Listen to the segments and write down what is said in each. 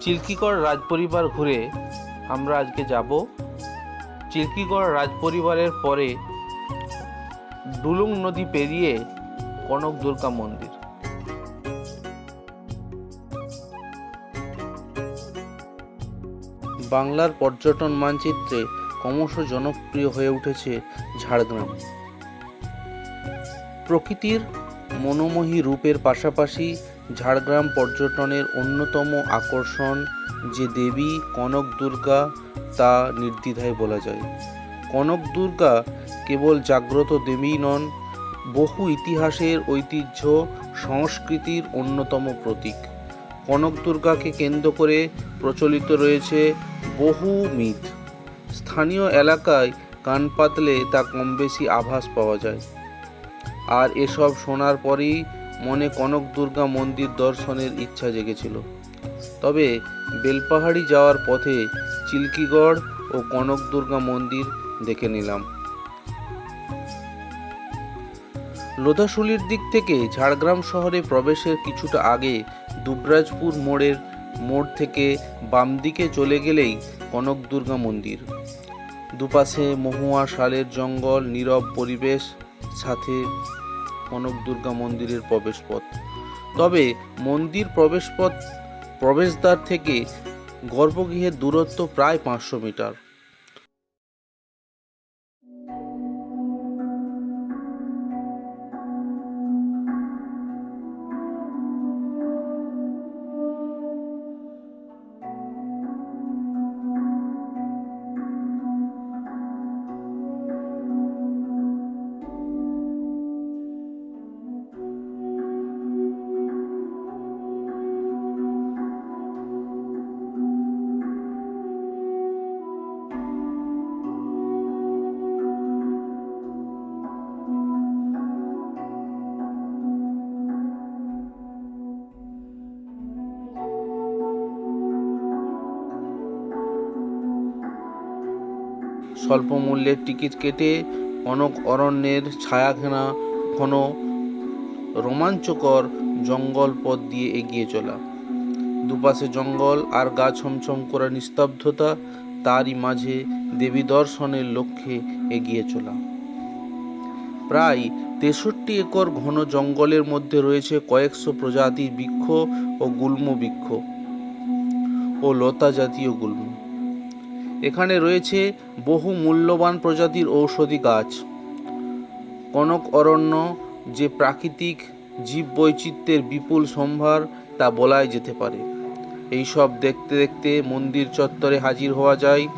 চিল্কিগড় রাজপরিবার ঘুরে আমরা আজকে যাব। চিল্কিগড় রাজপরিবারের পরে ডুলুং নদী পেরিয়ে কনক দুর্গা মন্দির। বাংলার পর্যটন মানচিত্রে ক্রমশ জনপ্রিয় হয়ে উঠেছে ঝাড়গ্রাম। প্রকৃতির মনোমোহী রূপের পাশাপাশি ঝাড়গ্রাম পর্যটনের অন্যতম আকর্ষণ যে দেবী কনক দুর্গা তা নির্দ্বিধায় বলা যায়। কনক দুর্গা কেবল জাগ্রত দেবী নন, বহু ইতিহাসের ঐতিহ্য, সংস্কৃতির অন্যতম প্রতীক। কনক দুর্গাকে কেন্দ্র করে প্রচলিত রয়েছে বহু মিথ। স্থানীয় এলাকায় কান পাতলে তা কম বেশি আভাস পাওয়া যায়। আর এসব শোনার পরেই মনে কনক দুর্গা মন্দির দর্শনের ইচ্ছা জেগেছিল। তবে বেলপাহাড়ি যাওয়ার পথে চিল্কিগড় ও কনক দুর্গা মন্দির দেখে নিলাম। লোধাশুলির দিক থেকে ঝাড়গ্রাম শহরে প্রবেশের কিছুটা আগে দুবরাজপুর মোড়ের মোড় থেকে বাম দিকে চলে গেলেই কনক দুর্গা মন্দির। দুপাশে মহুয়া শালের জঙ্গল, নীরব পরিবেশ, সাথে কনক দুর্গা মন্দিরের প্রবেশপথ। তবে মন্দির প্রবেশপথ প্রবেশদ্বার থেকে গর্ভগৃহের দূরত্ব প্রায় পাঁচশো মিটার। স্বল্প মূল্যের টিকিট কেটে অনক অরণ্যের ছায়াঘেনা ঘন রোমাঞ্চকর জঙ্গল পথ দিয়ে এগিয়ে চলা। দুপাশে জঙ্গল আর গা ছমছম করা নিস্তব্ধতা, তারই মাঝে দেবী দর্শনের লক্ষ্যে এগিয়ে চলা। প্রায় তেষট্টি একর ঘন জঙ্গলের মধ্যে রয়েছে কয়েকশো প্রজাতির বৃক্ষ ও গুল্ম বৃক্ষ ও লতা জাতীয় গুল্ম। এখানে রয়েছে বহু মূল্যবান প্রজাতির ঔষধি গাছ। কনক অরণ্য, যে প্রাকৃতিক জীববৈচিত্র্যের বিপুল সম্ভার, তা বলাই যেতে পারে। এইসব দেখতে দেখতে মন্দির চত্বরে হাজির হওয়া যায়।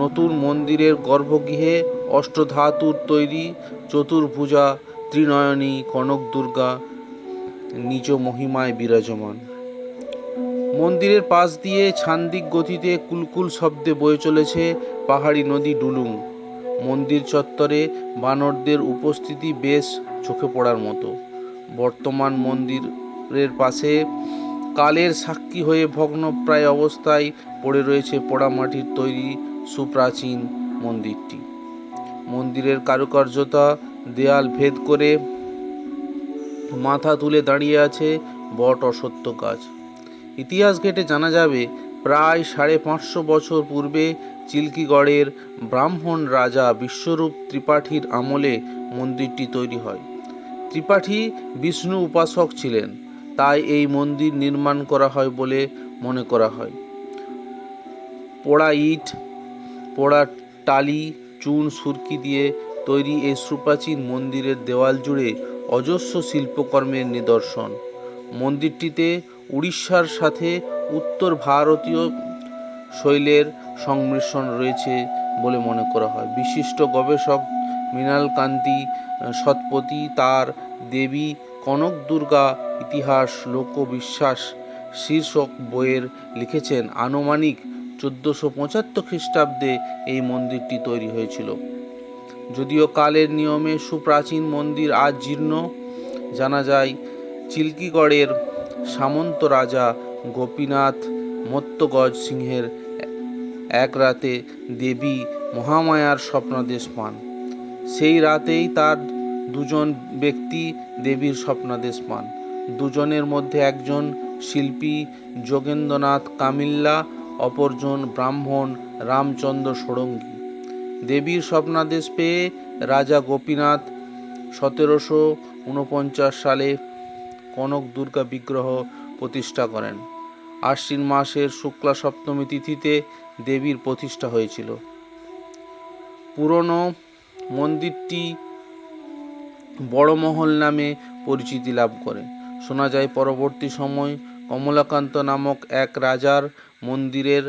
নতুন মন্দিরের গর্ভগৃহে অষ্টধাতুর তৈরি চতুর্ভুজা ত্রিনয়নী কনক দুর্গা নিজ মহিমায় বিরাজমান। মন্দিরের পাশ দিয়ে ছান্দিক গতিতে কুলকুল শব্দে বয়ে চলেছে পাহাড়ি নদী ডুলুং। মন্দির চত্বরে বানরদের উপস্থিতি বেশ চোখে পড়ার মতো। বর্তমান মন্দিরের পাশে কালের সাক্ষী হয়ে ভগ্নপ্রায় অবস্থায় পড়ে রয়েছে পোড়ামাটির তৈরি সুপ্রাচীন মন্দিরটি। মন্দিরের কারুকার্যতা, দেয়াল ভেদ করে মাথা তুলে দাঁড়িয়ে আছে বট অসত্য গাছ। ইতিহাস ঘেটে জানা যাবে, প্রায় সাড়ে পাঁচশো বছর পূর্বে চিল্কিগড়ের ব্রাহ্মণ রাজা বিশ্বরূপ ত্রিপাঠীর আমলে মন্দিরটি তৈরি হয়। ত্রিপাঠী বিষ্ণু উপাসক ছিলেন, তাই এই মন্দির নির্মাণ করা হয় বলে মনে করা হয়। পোড়া ইট পোড়া টালি, চুন, সুরকি দিয়ে তৈরি এই সুপ্রাচীন মন্দিরের দেওয়াল জুড়ে অজস্র শিল্পকর্মের নিদর্শন। মন্দিরটিতে উড়িষ্যার সাথে উত্তর ভারতীয় শৈলের সংমিশ্রণ রয়েছে বলে মনে করা হয়। বিশিষ্ট গবেষক মৃণাল কান্তি সৎপতি তার দেবী কনক দুর্গা ইতিহাস, লোকবিশ্বাস শীর্ষক বইয়ের লিখেছেন আনুমানিক চোদ্দোশো পঁচাত্তর খ্রিস্টাব্দে এই মন্দিরটি তৈরি হয়েছিল। যদিও কালের নিয়মে সুপ্রাচীন মন্দির আজ জীর্ণ, জানা যায় চিল্কিগড়ের সামন্ত রাজা গোপীনাথ মত্তগজ সিংহের এক রাতে দেবী মহামায়ার স্বপ্নাদেশ পান। সেই রাতেই তার দুজন ব্যক্তি দেবীর স্বপ্নাদেশ পান। দুজনের মধ্যে একজন শিল্পী যোগেন্দ্রনাথ কামিল্লা অপরজন ব্রাহ্মণ, রামচন্দ্র ষড়ঙ্গী। দেবীর স্বপ্নাদেশ পেয়ে রাজা গোপীনাথ সতেরোশো উনপঞ্চাশ সালে কনক দুর্গা বিগ্রহ প্রতিষ্ঠা করেন। আশ্বিন মাসের শুক্লা সপ্তমী তিথিতে দেবীর প্রতিষ্ঠা হয়েছিল। পুরনো মন্দিরটি বড়মহল নামে পরিচিতি লাভ করে। শোনা যায় পরবর্তী সময় কমলাকান্ত নামক এক রাজার মন্দিরের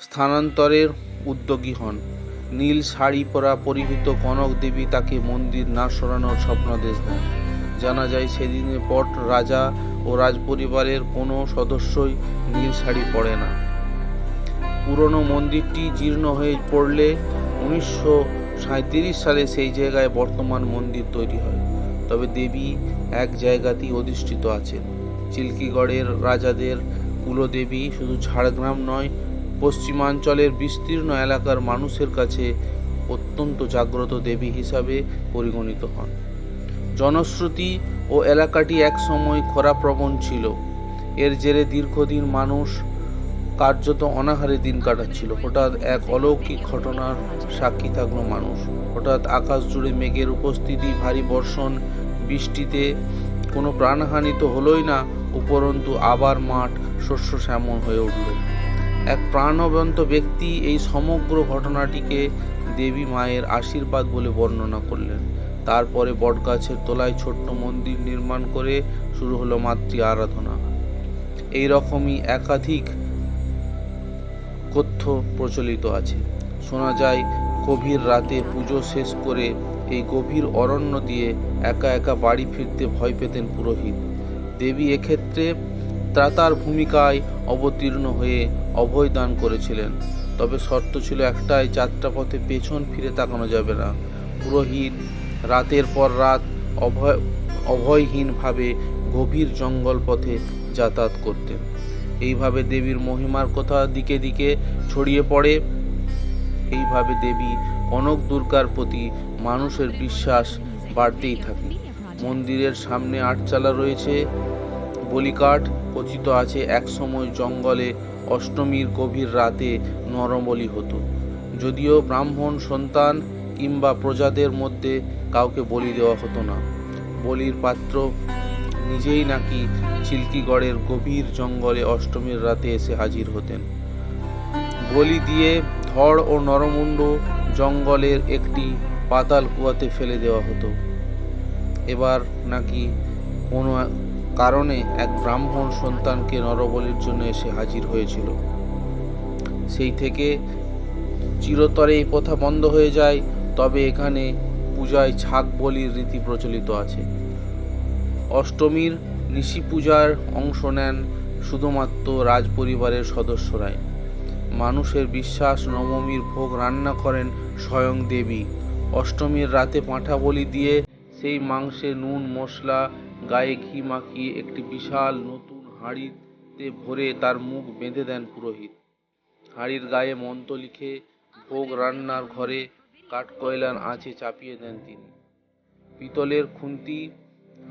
স্থানান্তরের উদ্যোগী হন। নীল শাড়ি পরা পরিহিত কনক দেবী তাকে মন্দির না সরানোর স্বপ্নাদেশ দেন। জানা যায় সেদিনের পর রাজা ও রাজপরিবারের কোনো সদস্যই নীল শাড়ি পরে না। পুরনো মন্দিরটি জীর্ণ হয়ে পড়লে উনিশশো সাঁত্রিশ সালে সেই জায়গায় বর্তমান মন্দির তৈরি হয়। তবে দেবী এক জায়গাতেই অধিষ্ঠিত আছেন। চিল্কিগড়ের রাজাদের কুলদেবী শুধু ঝাড়গ্রাম নয়, পশ্চিমাঞ্চলের বিস্তীর্ণ এলাকার মানুষের কাছে অত্যন্ত জাগ্রত দেবী হিসাবে পরিগণিত হন। জনশ্রুতি ও এলাকাটি এক একসময় খরাপ্রবণ ছিল। এর জেরে দীর্ঘদিন মানুষ কার্যত অনাহারে দিন কাটাচ্ছিল। হঠাৎ এক অলৌকিক ঘটনার সাক্ষী থাকল মানুষ। হঠাৎ আকাশ জুড়ে মেঘের উপস্থিতি, ভারী বর্ষণ, বৃষ্টিতে কোনো প্রাণহানি তো হলোই না, উপরন্তু আবার মাঠ শস্য শ্যামল হয়ে উঠল। এক প্রাণবন্ত ব্যক্তি এই সমগ্র ঘটনাটিকে দেবী মায়ের আশীর্বাদ বলে বর্ণনা করলেন। তারপরে বটগাছের তলায় ছোট্ট মন্দির নির্মাণ করে শুরু হলো মাতৃ আরাধনা। এই রকমই একাধিক কথ্য প্রচলিত আছে। শোনা যায়, গভীর রাতে পুজো শেষ করে এই গভীর অরণ্য দিয়ে একা একা বাড়ি ফিরতে ভয় পেতেন পুরোহিত। দেবী এক্ষেত্রে ত্রাতার ভূমিকায় অবতীর্ণ হয়ে অভয় দান করেছিলেন। তবে শর্ত ছিল একটাই, যাত্রাপথে পেছন ফিরে তাকানো যাবে না। পুরোহিত রাতের পর রাত অভয়, অভয়হীনভাবে গভীর জঙ্গল পথে যাতায়াত করতেন। এইভাবে দেবীর মহিমার কথা দিকে দিকে ছড়িয়ে পড়ে। এইভাবে দেবী কনক দুর্গার প্রতি মানুষের বিশ্বাস বাড়তেই থাকে। মন্দিরের সামনে আটচালা রয়েছে। বলিকাঠ কথিত আছে একসময় জঙ্গলে অষ্টমীর গভীর রাতে নরবলি হতো। যদিও ব্রাহ্মণ সন্তান কিংবা প্রজাদের মধ্যে কাউকে বলি দেওয়া হতো না। বলির পাত্র নিজেই নাকি চিল্কিগড়ের গভীর জঙ্গলে অষ্টমীর রাতে এসে হাজির হতেন। বলি দিয়ে ধড় ও নরমুণ্ড জঙ্গলের একটি পাতাল কুয়াতে ফেলে দেওয়া হতো। এবার নাকি কোনো কারণে এক ব্রাহ্মণ সন্তানকে নরবলির জন্য এসে হাজির হয়েছিল। সেই থেকে চিরতরে এই প্রথা বন্ধ হয়ে যায়, তবে এখানে পূজায় ছাগ বলির রীতি প্রচলিত আছে। অষ্টমীর নিশি পূজার অংশ নেন শুধুমাত্র রাজপরিবারের সদস্যরাই। মানুষের বিশ্বাস, নবমীর ভোগ রান্না করেন স্বয়ং দেবী। অষ্টমীর রাতে পাঁঠা বলি দিয়ে সেই মাংসে নুন, মশলা গায়ে ঘি মাখিয়ে একটি বিশাল নতুন হাঁড়িতে ভরে তার মুখ বেঁধে দেন পুরোহিত। হাঁড়ির গায়ে মন্ত্র লিখে ভোগ রান্নার ঘরে কাঠকয়লার আঁচে চাপিয়ে দেন তিনি। পিতলের খুন্তি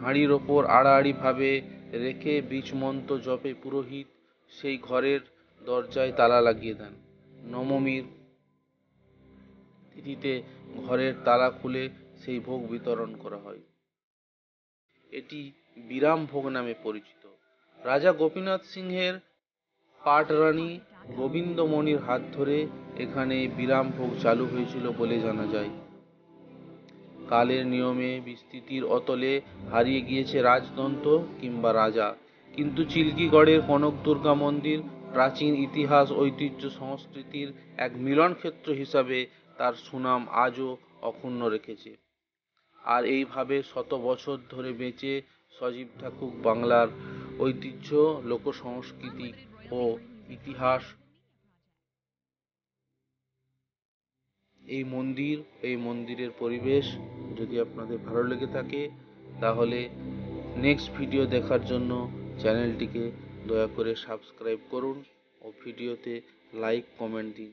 হাঁড়ির ওপর আড়াআড়িভাবে রেখে বীজমন্ত্র জপে পুরোহিত সেই ঘরের দরজায় তালা লাগিয়ে দেন। নবমীর তিথিতে ঘরের তালা খুলে সেই ভোগ বিতরণ করা হয়। এটি বিরাম ভোগ নামে পরিচিত। রাজা গোপীনাথ সিংহের পাটরানী গোবিন্দমণির হাত ধরে এখানে বিরামভোগ চালু হয়েছিল বলে জানা যায়। কালের নিয়মে বিস্তৃতির অতলে হারিয়ে গিয়েছে রাজদন্ত কিংবা রাজা। কিন্তু চিল্কিগড়ের কনক দুর্গা মন্দির প্রাচীন ইতিহাস, ঐতিহ্য, সংস্কৃতির এক মিলনক্ষেত্র হিসাবে তার সুনাম আজও অক্ষুণ্ণ রেখেছে। আর এইভাবে শত বছর ধরে বেঁচে সজীব থাকুক বাংলার ঐতিহ্য, লোকসংস্কৃতি ও ইতিহাস। এই মন্দির, এই মন্দিরের পরিবেশ যদি আপনাদের ভালো লেগে থাকে, তাহলে নেক্সট ভিডিও দেখার জন্য চ্যানেলটিকে দয়া করে সাবস্ক্রাইব করুন ও ভিডিওতে লাইক কমেন্ট দিন।